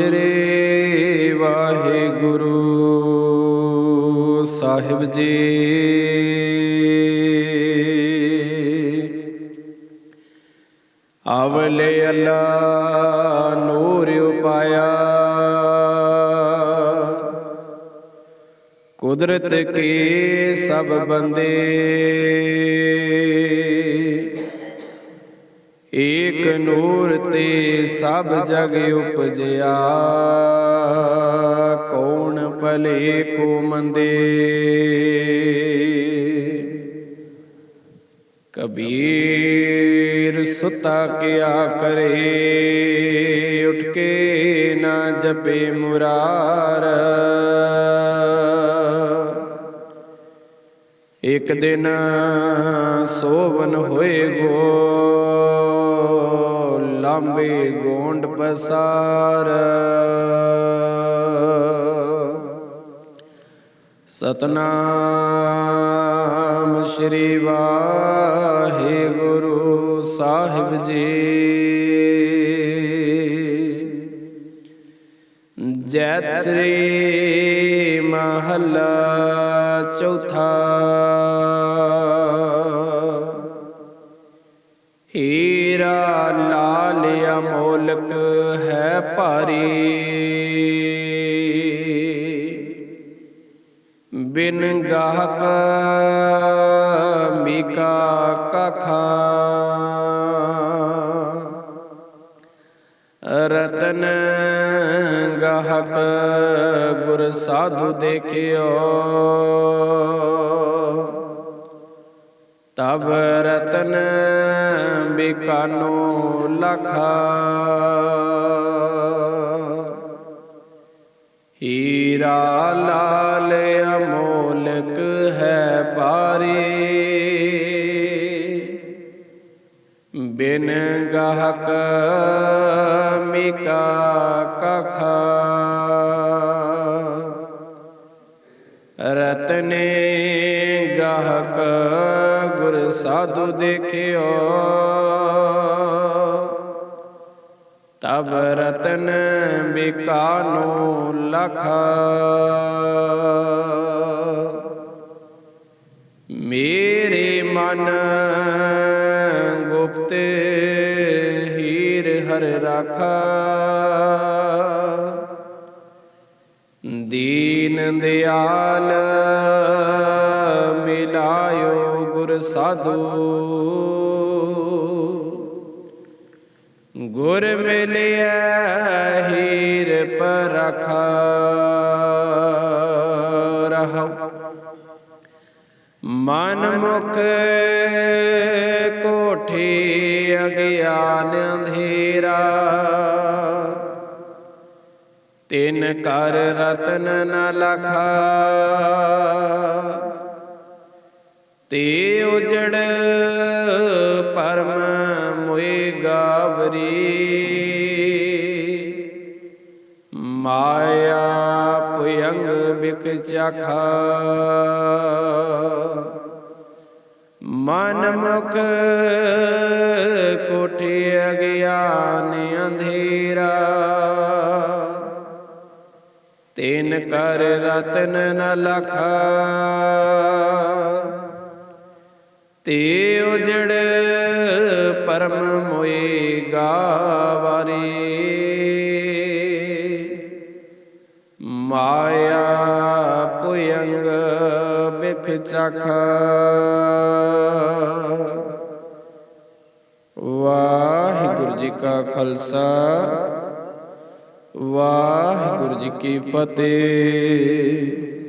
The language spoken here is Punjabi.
ਸ੍ਰੀ ਵਾਹਿਗੁਰੂ ਸਾਹਿਬ ਜੀ। ਆਵਲੇ ਅੱਲਾ ਨੂਰ ਉਪਾਇਆ। ਕੁਦਰਤ ਕੇ ਸਭ ਬੰਦੇ। ਏਕ ਨੂਰ ਤੇ ਸਭ ਜਗ ਉਪਜਿਆ। ਕੌਣ ਭਲੇ ਕੋ ਮੰਦੇ? ਕਬੀਰ ਸੁਤਾ ਕਿਆ ਕਰੇ? ਉਠ ਕੇ ਨਾ ਜਪੇ ਮੁਰਾਰ। ਇੱਕ ਦਿਨ ਸੋਵਨ ਹੋਏ ਗੋ। ਲਾਂਬੇ ਗੋਂਡ ਪਸਾਰ। ਸਤਨਾਮ ਸ਼੍ਰੀ ਵਾਹਿਗੁਰੂ ਸਾਹਿਬ ਜੀ। ਜੈਤ ਸ੍ਰੀ ਮਹੱਲਾ ਚੌਥਾ। ਲਾਲ ਹੈ ਭਾਰੀ। ਬਿਨ ਗਾਹਕ ਮੀਕਾ ਕਖਾ। ਰਤਨ ਗਾਹਕ ਗੁਰ ਸਾਧੂ ਦੇਖਿਓ। ਤਬ ਰਤਨ ਬਿਕਾਨੋ ਲਖਾ। ਹੀਰਾ ਲਾਲ ਅਮੋਲਕ ਹੈ ਪਾਰੀ ਬਿਨ ਗਾਹਕ ਮਿਕਾ ਕਖਾ। ਸਾਧੂ ਦੇਖਿਓ। ਤਬ ਰਤਨ ਬਿਕਾਨੋ ਲਖ। ਮੇਰੇ ਮਨ ਗੁਪਤ ਹੀਰ ਹਰ ਰਾਖਾ। ਦੀਨ ਦਿਆਲ ਸਾਧੂ। ਗੁਰ ਮਿਲਿਆ ਹੀਰ ਪਰਖਾ ਰਹਾ। ਮਨ ਮੁਖ ਕੋਠੀ ਅਗਿਆਨ ਅੰਧੇਰਾ। ਤਿਨ ਕਰ ਰਤਨ ਨ ਲਖਾ। ਤੇ ਉਜੜ ਪਰਮ ਮੋਏ ਗਾਵਰੀ। ਮਾਇਆ ਪੁਯੰਗ ਬਿਕ ਚਖਾ। ਮਨ ਮੁਖ ਕੋਠੀ ਅਗਿਆਨ ਅੰਧੇਰਾ। ਤਿਨ ਕਰ ਰਤਨ ਨ ਲਖਾ। ਤੇ ਉਜੜ, ਪਰਮ ਮੋਏ ਗਾਵਾਰੀ। ਮਾਇਆ ਪੁਯੰਗ ਬਿਖ ਚਖ। ਵਾਹਿਗੁਰੂ ਜੀ ਕਾ ਖਾਲਸਾ, ਵਾਹਿਗੁਰੂ ਜੀ ਕੀ ਫਤਿਹ।